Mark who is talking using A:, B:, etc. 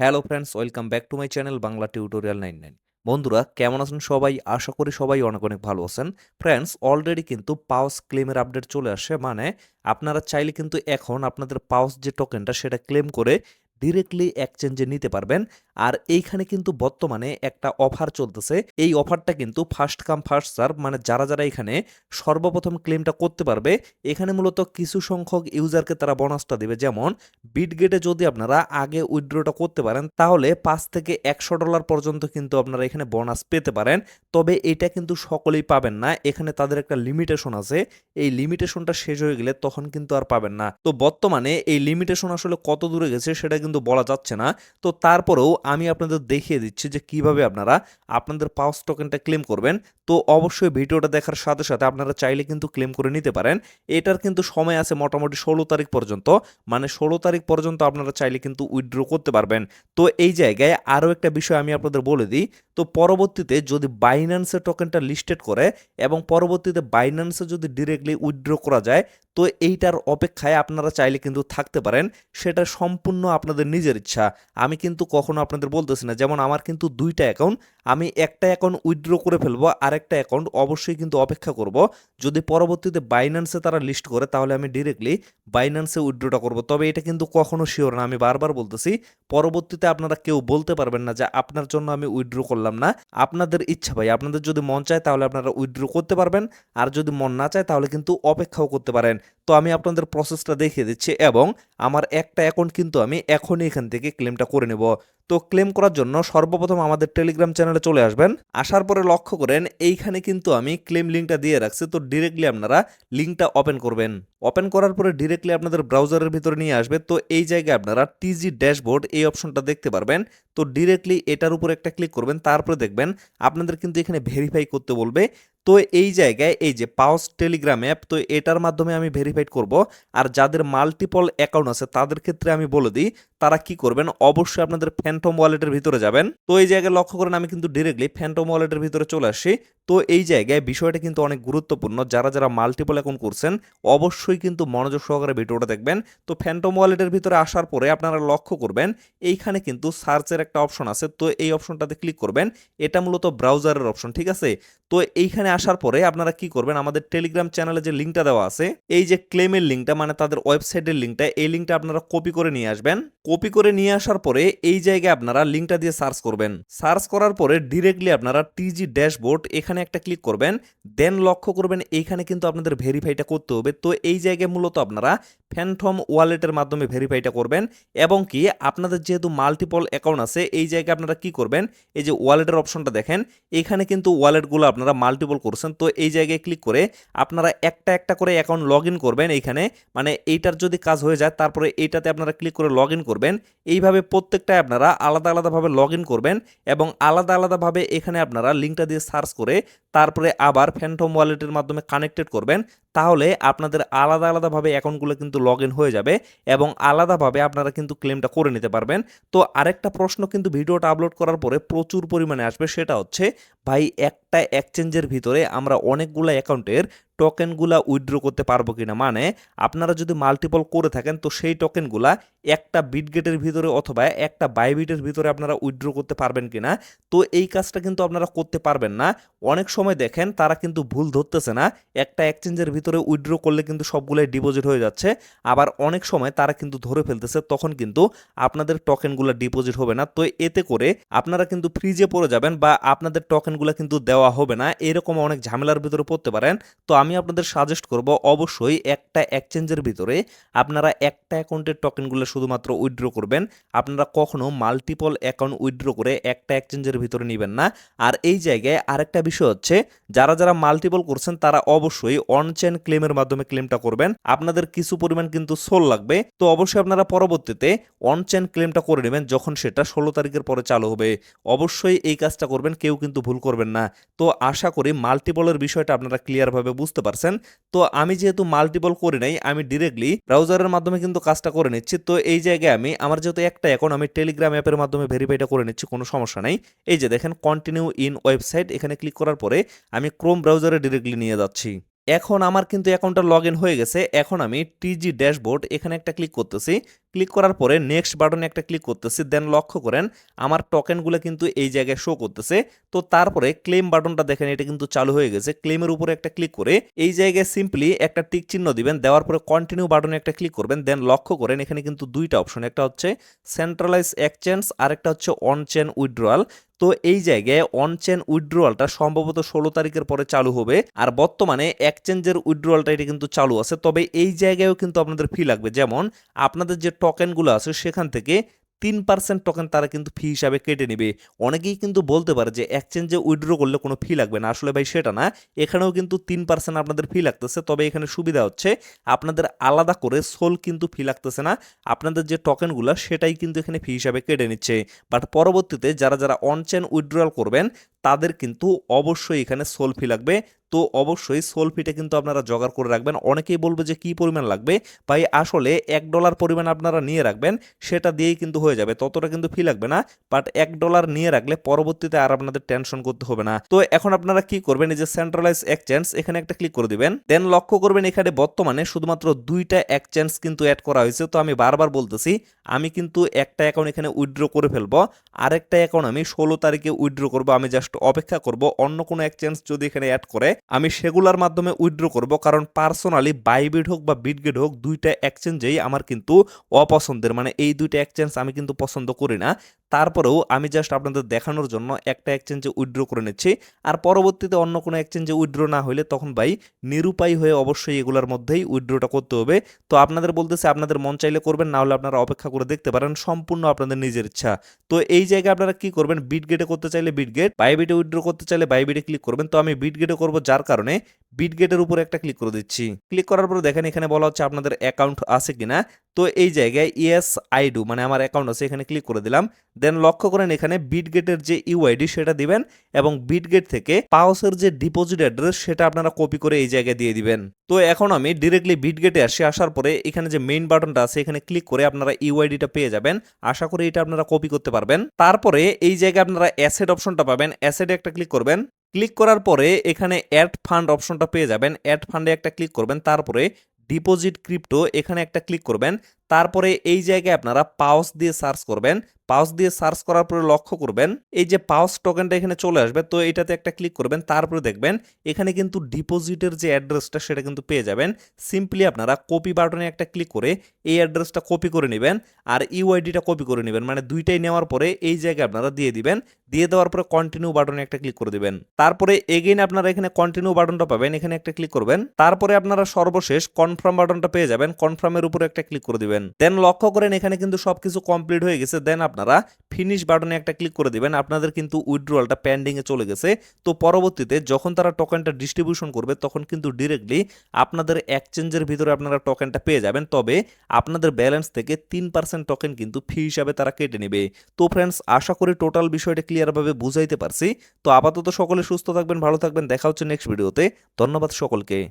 A: Hello friends, welcome back to my channel Bangla tutorial nine nine. বন্ধুরা, কেমন আছেন সবাই? আশা করি সবাই অনেক অনেক ভালো আছেন। ফ্রেন্ডস অলরেডি কিন্তু পাওস ক্লেমের আপডেট চলে আসে মানে আপনারা চাইলে কিন্তু এখন আপনাদের পাওস যে টোকেনটা সেটা ক্লেম করে ডিরেক্টলি এক্সচেঞ্জে নিতে পারবেন। আর এইখানে কিন্তু বর্তমানে একটা অফার চলতেছে। এই অফারটা কিন্তু ফার্স্ট কাম ফার্স্ট সার্ভ মানে যারা যারা এখানে সর্বপ্রথম ক্লেমটা করতে পারবে, এখানে মূলত কিছু সংখ্যক ইউজারকে তারা বোনাসটা দেবে। যেমন বিটগেটে যদি আপনারা আগে উইথড্রটা করতে পারেন, তাহলে পাঁচ থেকে একশো ডলার পর্যন্ত কিন্তু আপনারা এখানে বোনাস পেতে পারেন। তবে এটা কিন্তু সকলেই পাবেন না। এখানে তাদের একটা লিমিটেশন আছে। এই লিমিটেশনটা শেষ হয়ে গেলে তখন কিন্তু আর পাবেন না। তো বর্তমানে এই লিমিটেশন আসলে কত দূরে গেছে সেটা কিন্তু বলা যাচ্ছে না। তো তারপরেও আমি আপনাদের দেখিয়ে দিচ্ছি যে কীভাবে আপনারা আপনাদের পাওয়ার টোকেনটা ক্লেম করবেন। তো অবশ্যই ভিডিওটা দেখার সাথে সাথে আপনারা চাইলে কিন্তু ক্লেম করে নিতে পারেন। এটার কিন্তু সময় আছে মোটামুটি ষোলো তারিখ পর্যন্ত। মানে ষোলো তারিখ পর্যন্ত আপনারা চাইলে কিন্তু উইথড্র করতে পারবেন। তো এই জায়গায় আরও একটা বিষয় আমি আপনাদের বলে দিই। তো পরবর্তীতে যদি বাইন্যান্সের টোকেনটা লিস্টেড করে এবং পরবর্তীতে বাইন্যান্সে যদি ডিরেক্টলি উইথড্র করা যায়, তো এইটার অপেক্ষায় আপনারা চাইলে কিন্তু থাকতে পারেন। সেটা সম্পূর্ণ আপনাদের নিজের ইচ্ছা। আমি কিন্তু কখনো আপনাদের বলতেছি না, যেমন আমার কিন্তু দুইটা অ্যাকাউন্ট আমি একটা অ্যাকাউন্ট উইথড্র করে ফেলব, আরেকটা অ্যাকাউন্ট অবশ্যই কিন্তু অপেক্ষা করব। যদি পরবর্তীতে বাইন্যান্সে তারা লিস্ট করে, তাহলে আমি ডিরেক্টলি বাইন্যান্সে উইথড্রটা করব। তবে এটা কিন্তু কখনো শিওর না, আমি বারবার বলতেছি, পরবর্তীতে আপনারা কেউ বলতে পারবেন না যে আপনার জন্য আমি উইথড্র করলাম না। আপনাদের ইচ্ছা ভাই, আপনাদের যদি মন চায় তাহলে আপনারা উইথড্র করতে পারবেন, আর যদি মন না চায় তাহলে কিন্তু অপেক্ষাও করতে পারেন। তো আমি আপনাদের প্রসেসটা দেখিয়ে দিচ্ছি এবং আমার একটা অ্যাকাউন্ট কিন্তু আমি এখনই এখান থেকে ক্লেমটা করে নেব। তো ক্লেম করার জন্য সর্বপ্রথম আমাদের টেলিগ্রাম চ্যানেলে চলে আসবেন। আসার পরে লক্ষ্য করেন, এইখানে কিন্তু আমি ক্লেম লিঙ্কটা দিয়ে রাখছি। তো ডিরেক্টলি আপনারা লিঙ্কটা ওপেন করবেন। ওপেন করার পরে ডিরেক্টলি আপনাদের ব্রাউজারের ভিতরে নিয়ে আসবে। তো এই জায়গায় আপনারা টিজি ড্যাশবোর্ড এই অপশনটা দেখতে পারবেন। তো ডিরেক্টলি এটার উপর একটা ক্লিক করবেন, তারপরে দেখবেন আপনাদের কিন্তু এখানে ভেরিফাই করতে বলবে। তো এই জায়গায় এই যে পাওস টেলিগ্রাম অ্যাপ তো এটার মাধ্যমে আমি ভেরিফাইড করব। আর যাদের মাল্টিপল অ্যাকাউন্ট আছে, তাদের ক্ষেত্রে আমি বলে দিই, তারা কি করবেন? অবশ্যই আপনাদের ফ্যান্টম ওয়ালেটের ভিতরে যাবেন। তো এই জায়গায় লক্ষ্য করেন আমি কিন্তু ডিরেক্টলি ফ্যান্টম ওয়ালেটের ভিতরে চলে আসি তো এই জায়গায় বিষয়টা কিন্তু অনেক গুরুত্বপূর্ণ। যারা যারা মাল্টিপল অ্যাকাউন্ট করছেন, অবশ্যই কিন্তু মনোযোগ সহকারে ভিডিওটা দেখবেন। তো ফ্যান্টম ওয়ালেটের ভিতরে আসার পরে আপনারা লক্ষ্য করবেন, এইখানে কিন্তু সার্চের একটা অপশন আছে, তো এই অপশনটাতে ক্লিক করবেন। এটা মূলত ব্রাউজারের অপশন ঠিক আছে? তো এইখানে আসার পরে আপনারা কি করবেন, আমাদের টেলিগ্রাম চ্যানেলে যে লিঙ্কটা দেওয়া আছে, এই যে ক্লেমের লিঙ্কটা মানে তাদের ওয়েবসাইটের লিঙ্কটা এই লিঙ্কটা আপনারা কপি করে নিয়ে আসবেন। কপি করে নিয়ে আসার পরে এই জায়গায় আপনারা লিঙ্কটা দিয়ে সার্চ করবেন। সার্চ করার পরে ডিরেক্টলি আপনারা টিজি ড্যাশবোর্ড এখানে একটা ক্লিক করবেন দেন লক্ষ্য করবেন এইখানে কিন্তু আপনাদের ভেরিফাইটা করতে হবে। তো এই জায়গায় মূলত আপনারা ফ্যান্টম ওয়ালেটের মাধ্যমে ভেরিফাইটা করবেন এবং কি আপনাদের যেহেতু মাল্টিপল অ্যাকাউন্ট আছে, এই জায়গায় আপনারা কি করবেন, এই যে ওয়ালেটের অপশনটা দেখেন, এখানে কিন্তু ওয়ালেটগুলো আপনারা মাল্টিপল করছেন। তো এই জায়গায় ক্লিক করে আপনারা একটা একটা করে অ্যাকাউন্ট লগ করবেন এইখানে মানে এইটার যদি কাজ হয়ে যায়, তারপরে এইটাতে আপনারা ক্লিক করে লগ ইন করবেন। এইভাবে প্রত্যেকটায় আপনারা আলাদা আলাদাভাবে লগ ইন করবেন এবং আলাদা আলাদাভাবে এখানে আপনারা লিঙ্কটা দিয়ে সার্চ করে তারপরে আবার ফ্যান্টম ওয়ালেটের মাধ্যমে কানেক্টেড করবেন। তাহলে আপনাদের আলাদা আলাদাভাবে অ্যাকাউন্টগুলো কিন্তু লগ ইন হয়ে যাবে এবং আলাদাভাবে আপনারা কিন্তু ক্লেমটা করে নিতে পারবেন। তো আরেকটা প্রশ্ন কিন্তু ভিডিওটা আপলোড করার পরে প্রচুর পরিমাণে আসবে, সেটা হচ্ছে, ভাই, একটা এক্সচেঞ্জের ভিতরে আমরা অনেকগুলো অ্যাকাউন্টের টোকেনগুলা উইথড্র করতে পারব কিনা? মানে আপনারা যদি মাল্টিপল করে থাকেন, তো সেই টোকেনগুলা একটা বিটগেটের ভিতরে অথবা একটা বাইবিটের ভিতরে আপনারা উইথড্র করতে পারবেন কিনা? তো এই কাজটা কিন্তু আপনারা করতে পারবেন না। অনেক সময় দেখেন, তারা কিন্তু ভুল ধরতেছে না। একটা এক্সচেঞ্জের ভিতরে উইথড্র করলে কিন্তু সবগুলোই ডিপোজিট হয়ে যাচ্ছে। আবার অনেক সময় তারা কিন্তু ধরে ফেলতেছে, তখন কিন্তু আপনাদের টোকেনগুলো ডিপোজিট হবে না। তো এতে করে আপনারা কিন্তু ফ্রিজে পড়ে যাবেন বা আপনাদের টোকেনগুলো কিন্তু দেওয়া হবে না। এরকম অনেক ঝামেলার ভিতরে পড়তে পারেন। তো আমি আপনাদের সাজেস্ট করব, অবশ্যই একটা এক্সচেঞ্জের ভিতরে আপনারা একটা অ্যাকাউন্টের টোকেনগুলো শুধুমাত্র উইথড্র করবেন। আপনারা কখনো মাল্টিপল অ্যাকাউন্ট উইথড্র করে একটা এক্সচেঞ্জের ভিতরে নেবেন না। আর এই জায়গায় আরেকটা বিষয় হচ্ছে, যারা যারা মাল্টিপল করছেন তারা অবশ্যই অনচেন ক্লেমের মাধ্যমে ক্লেমটা করবেন। আপনাদের কিছু পরিমাণ কিন্তু সোল লাগবে। তো অবশ্যই আপনারা পরবর্তীতে অনচেন ক্লেমটা করে নেবেন যখন সেটা ষোলো তারিখের পরে চালু হবে। অবশ্যই এই কাজটা করবেন, কেউ কিন্তু ভুল করবেন না। তো আশা করি মাল্টিপলের বিষয়টা আপনারা ক্লিয়ারভাবে বুঝতে পারছেন। তো আমি যেহেতু মাল্টিপল করি নাই, আমি ডিরেক্টলি ব্রাউজারের মাধ্যমে কিন্তু কাজটা করে নিচ্ছি। তো এই জায়গায় আমি, আমার যেহেতু একটা এখন আমি টেলিগ্রাম অ্যাপের মাধ্যমে ভেরিফাইটা করে নিচ্ছি, কোনো সমস্যা নাই। এই যে দেখেন কন্টিনিউ ইন ওয়েবসাইট এখানে ক্লিক করার পরে আমি ক্রোম ব্রাউজারে ডিরেক্টলি নিয়ে যাচ্ছি। এখন আমার কিন্তু অ্যাকাউন্টটা লগ হয়ে গেছে। এখন আমি টিজি ড্যাশবোর্ড এখানে একটা ক্লিক করতেছি। ক্লিক করার পরে নেক্সট বাটনে একটা ক্লিক করতেছি দেন লক্ষ্য করেন আমার টোকেনগুলো কিন্তু এই জায়গায় শো করতেছে। তো তারপরে ক্লেম বাটনটা দেখেন, এটা কিন্তু চালু হয়ে গেছে। ক্লেমের উপরে একটা ক্লিক করে এই জায়গায় সিম্পলি একটা টিক চিহ্ন দিবেন, দেওয়ার পরে কন্টিনিউ বাটনে একটা ক্লিক করবেন দেন লক্ষ্য করেন এখানে কিন্তু দুইটা অপশন একটা হচ্ছে সেন্ট্রালাইজ এক্সচেঞ্জ আর একটা হচ্ছে অন চেন উইথড্রয়াল তো এই জায়গায় অন চেন উইথড্রয়ালটা সম্ভবত ষোলো তারিখের পরে চালু হবে আর বর্তমানে এক্সচেঞ্জের উইথড্রয়ালটা এটা কিন্তু চালু আছে। তবে এই জায়গায়ও কিন্তু আপনাদের ফি লাগবে। যেমন আপনাদের যে টোকেনগুলো আছে, সেখান থেকে তিন পার্সেন্ট টোকেন তারা কিন্তু ফি হিসাবে কেটে নেবে। অনেকেই কিন্তু বলতে পারে যে এক্সচেঞ্জে উইথড্র করলে কোনো ফি লাগবে না। আসলে ভাই সেটা না, এখানেও কিন্তু তিন পার্সেন্ট আপনাদের ফি লাগতেছে। তবে এখানে সুবিধা হচ্ছে, আপনাদের আলাদা করে সোল কিন্তু ফি লাগতেছে না। আপনাদের যে টোকেনগুলো সেটাই কিন্তু এখানে ফি হিসাবে কেটে নিচ্ছে। বাট পরবর্তীতে যারা যারা অনচেন উইথড্রয়াল করবেন, তাদের কিন্তু অবশ্যই এখানে সোল ফি লাগবে। তো অবশ্যই সোল ফিটা কিন্তু আপনারা জোগাড় করে রাখবেন। অনেকেই বলবে যে কি পরিমাণ লাগবে? ভাই, আসলে এক ডলার পরিমাণ আপনারা নিয়ে রাখবেন, সেটা দিয়েই কিন্তু হয়ে যাবে, ততটা কিন্তু ফি লাগবে না বাট এক ডলার নিয়ে রাখলে পরবর্তীতে আর আপনাদের টেনশন করতে হবে না। তো এখন আপনারা কি করবেন, এই যে সেন্ট্রালাইজ এক্সচেঞ্জ এখানে একটা ক্লিক করে দিবেন দেন লক্ষ্য করবেন এখানে বর্তমানে শুধুমাত্র দুইটা এক্সচেঞ্জ কিন্তু অ্যাড করা হয়েছে। তো আমি বারবার বলতেছি, আমি কিন্তু একটা অ্যাকাউন্ট এখানে উইথড্র করে ফেলব, আরেকটা অ্যাকাউন্ট আমি ষোলো তারিখে উইথড্র করব, আমি জাস্ট অপেক্ষা করব, অন্য কোনো এক্সচেঞ্জ যদি এখানে অ্যাড করে আমি সেগুলোর মাধ্যমে উইথড্র করব, কারণ পার্সোনালি বাইবিট হোক বা বিটগেট হোক, দুইটা এক্সচেঞ্জেই আমার কিন্তু অপছন্দের। মানে এই দুইটা এক্সচেঞ্জ আমি কিন্তু পছন্দ করি না। তারপরেও আমি জাস্ট আপনাদের দেখানোর জন্য একটা এক্সচেঞ্জে উইড্রো করে নিচ্ছি। আর পরবর্তীতে অন্য কোনো এক্সচেঞ্জে উইথড্র না হলে তখন ভাই নিরুপায় হয়ে অবশ্যই এগুলোর মধ্যেই উইথড্রটা করতে হবে। তো আপনাদের বলতেছে, আপনাদের মন চাইলে করবেন না হলে আপনারা অপেক্ষা করে দেখতে পারেন, সম্পূর্ণ আপনাদের নিজের ইচ্ছা। তো এই জায়গায় আপনারা কি করবেন বিট গেটে করতে চাইলে বিট গেট বাইবিটে উইথড্র করতে চাইলে বাইবিটে ক্লিক করবেন। তো আমি বিট গেটে করব যার কারণে বিটগেটের উপরে একটা ক্লিক করে দিচ্ছি। ক্লিক করার পরে দেখেন এখানে বলা হচ্ছে আপনাদের অ্যাকাউন্ট আছে কিনা। তো এই জায়গায় ইয়েস আই ডু মানে আমার অ্যাকাউন্ট আছে, এখানে ক্লিক করে দিলাম। দেন লক্ষ্য করেন এখানে বিটগেটের যে ইউআইডি সেটা দিবেন এবং বিটগেট থেকে পাওসের যে ডিপোজিট অ্যাড্রেস সেটা আপনারা কপি করে এই জায়গায় দিয়ে দিবেন। তো এখন আমি ডিরেক্টলি বিটগেটে আসি, আসার পরে এখানে যে মেইন বাটনটা আছে, এখানে ক্লিক করে আপনারা ইউআইডিটা পেয়ে যাবেন। আশা করি এটা আপনারা কপি করতে পারবেন। তারপরে এই জায়গায় আপনারা অ্যাসেট অপশনটা পাবেন। অ্যাসেটে একটা ক্লিক করবেন। ক্লিক করার পরে এখানে অ্যাড ফান্ড অপশনটা পেয়ে যাবেন। অ্যাড ফান্ডে একটা ক্লিক করবেন, তারপরে ডিপোজিট ক্রিপ্টো এখানে একটা ক্লিক করবেন। তারপরে এই জায়গায় আপনারা পাউস দিয়ে সার্চ করবেন। পাউস দিয়ে সার্চ করার পরে লক্ষ্য করবেন, এই যে পাউস টোকেনটা এখানে চলে আসবে, তো এটাতে একটা ক্লিক করবেন, তারপরে দেখবেন এখানে কিন্তু ডিপোজিটের যে অ্যাড্রেসটা সেটা কিন্তু পেয়ে যাবেন। সিম্পলি আপনারা কপি বাটনে একটা ক্লিক করে এই অ্যাড্রেসটা কপি করে নেবেন আর ইউআইডিটা কপি করে নেবেন মানে দুইটাই নেওয়ার পরে এই জায়গায় আপনারা দিয়ে দিবেন। দিয়ে দেওয়ার পরে কন্টিনিউ বাটনে একটা ক্লিক করে দিবেন। তারপরে এগেইন আপনারা এখানে কন্টিনিউ বাটনটা পাবেন, এখানে একটা ক্লিক করবেন। তারপরে আপনারা সর্বশেষ কনফার্ম বাটনটা পেয়ে যাবেন কনফার্মের উপরে একটা ক্লিক করে দিবেন। দেন লক্ষ্য করেন, এখানে কিন্তু সবকিছু কমপ্লিট হয়ে গেছে। দেন আপনারা ফিনিশ বাটনে একটা ক্লিক করে দিবেন। আপনাদের কিন্তু উইথড্রয়ালটা পেন্ডিং এ চলে গেছে। তো পরবর্তীতে যখন তারা টোকেনটা ডিস্ট্রিবিউশন করবে, তখন কিন্তু ডিরেক্টলি আপনাদের এক্সচেঞ্জের ভিতরে আপনারা টোকেনটা পেয়ে যাবেন। তবে আপনাদের ব্যালেন্স থেকে তিন পার্সেন্ট টোকেন কিন্তু ফি হিসাবে তারা কেটে নেবে। তো ফ্রেন্ডস আশা করি টোটাল বিষয়টা ক্লিয়ারভাবে বুঝাইতে পারছি। তো আপাতত সকলে সুস্থ থাকবেন, ভালো থাকবেন। দেখা হচ্ছে নেক্সট ভিডিওতে ধন্যবাদ সকলকে।